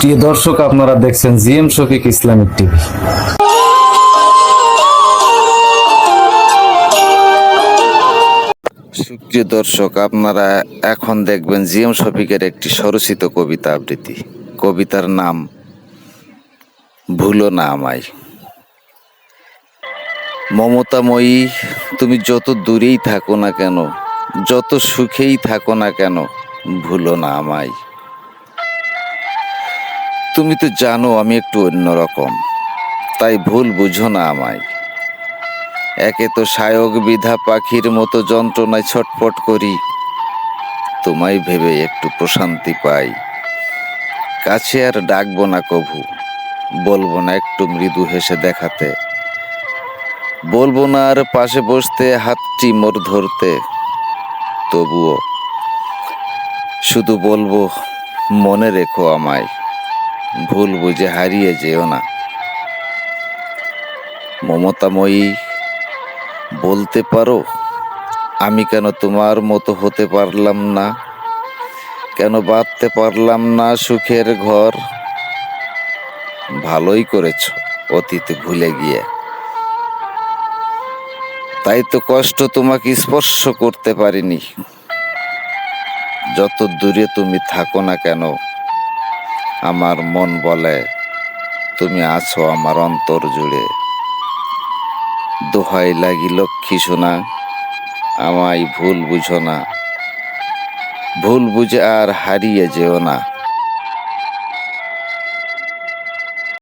প্রিয় দর্শক, আপনারা দেখছেন জিএম শফিক ইসলামিক টিভি। সুপ্রিয় দর্শক, আপনারা এখন দেখবেন জিএম শফিকের একটি স্বরচিত কবিতা আবৃত্তি। কবিতার নাম ভুলো না আমায়। মমতাময়ী, তুমি যত দূরেই থাকো না কেন, যত সুখেই থাকো না কেন, ভুলো না আমায়। তুমি তো জানো আমি একটু অন্যরকম। তাই ভুল বুঝো না আমায়। একে তো সায়ক বিধা পাখির মতো যন্ত্রণায় ছটফট করি। তোমায় ভেবে একটু প্রশান্তি পাই। কাছে আর ডাকবো না কভু। বলব না একটু মৃদু হেসে দেখাতে। বলব না আর পাশে বসতে হাতটি মোর ধরতে। তবুও শুধু বলব, মনে রেখো আমায়। ভুল বুঝে হারিয়ে যেও না। মমতাময়ী, বলতে পারো, আমি কেন তোমার মতো হতে পারলাম না? কেন বাঁধতে পারলাম না সুখের ঘর? ভালোই করেছ অতীত ভুলে গিয়ে। তাই তো কষ্ট তোমাকে স্পর্শ করতে পারিনি। যত দূরে তুমি থাকো না কেন আমার মন বলে, তুমি আছো আমার অন্তর জুড়ে। দোহাই লাগি লক্ষ্মী সোনা, আমায় ভুল বুঝো না। ভুল বুঝে আর হারিয়ে যেও না।